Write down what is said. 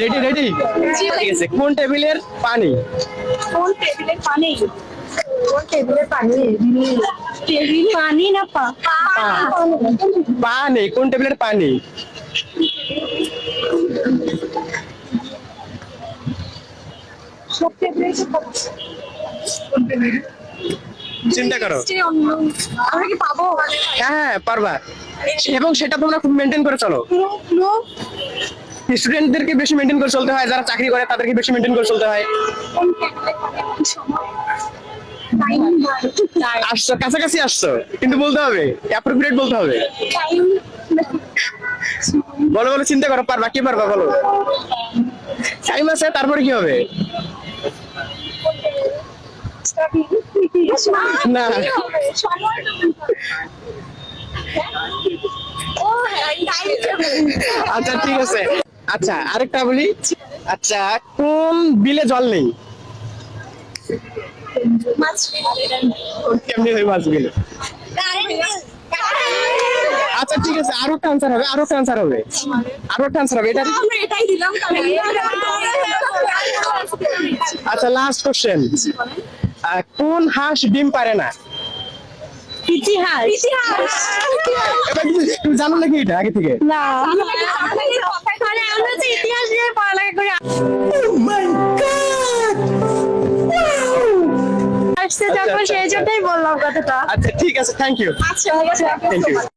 Ready ready ঠিক আছে কোন টেবিলের পানি? কোন টেবিলের পানি? কোন টেবিলের পানি? টেবিল পানি না পা? পানি কোন টেবিলের পানি? চিন্তা করো। আমরা কি পাবো? হ্যাঁ হ্যাঁ পারবা। এবং সেটা তোমরা খুব মেনটেন করে চলো। স্টুডেন্টদেরকে বেশি মেনটেন করে চলতে হয়, যারা চাকরি করে তাদেরকে বেশি মেনটেন করে চলতে হয়। আসছো, কাছাকাছি আসছো, কিন্তু বলতে হবে অ্যাপ্রোপ্রিয়েট বলতে হবে। বলো বলো, চিন্তা করো, পারবা, কি পারবা, বলো। টাইম আছে, তারপরে কি হবে? না। আচ্ছা ঠিক আছে। আচ্ছা আরেকটা বলি। আচ্ছা কোন বিলে জল নেই? মাছ কেমনি হয় মাছ বিলে আচ্ছা ঠিক আছে আরও একটা আনসার হবে আরও একটা আনসার হবে। আরও একটা আনসার হবে এটা এটাই দিলাম আচ্ছা লাস্ট কোশ্চেন কোন হাঁস ডিম পারে না? ইতিহাস। জানো নাকি এটা আগে থেকে? না। আসছে যখন সেই জন্যই বললাম কথাটা। আচ্ছা ঠিক আছে থ্যাংক ইউ আচ্ছা আচ্ছা থ্যাংক ইউ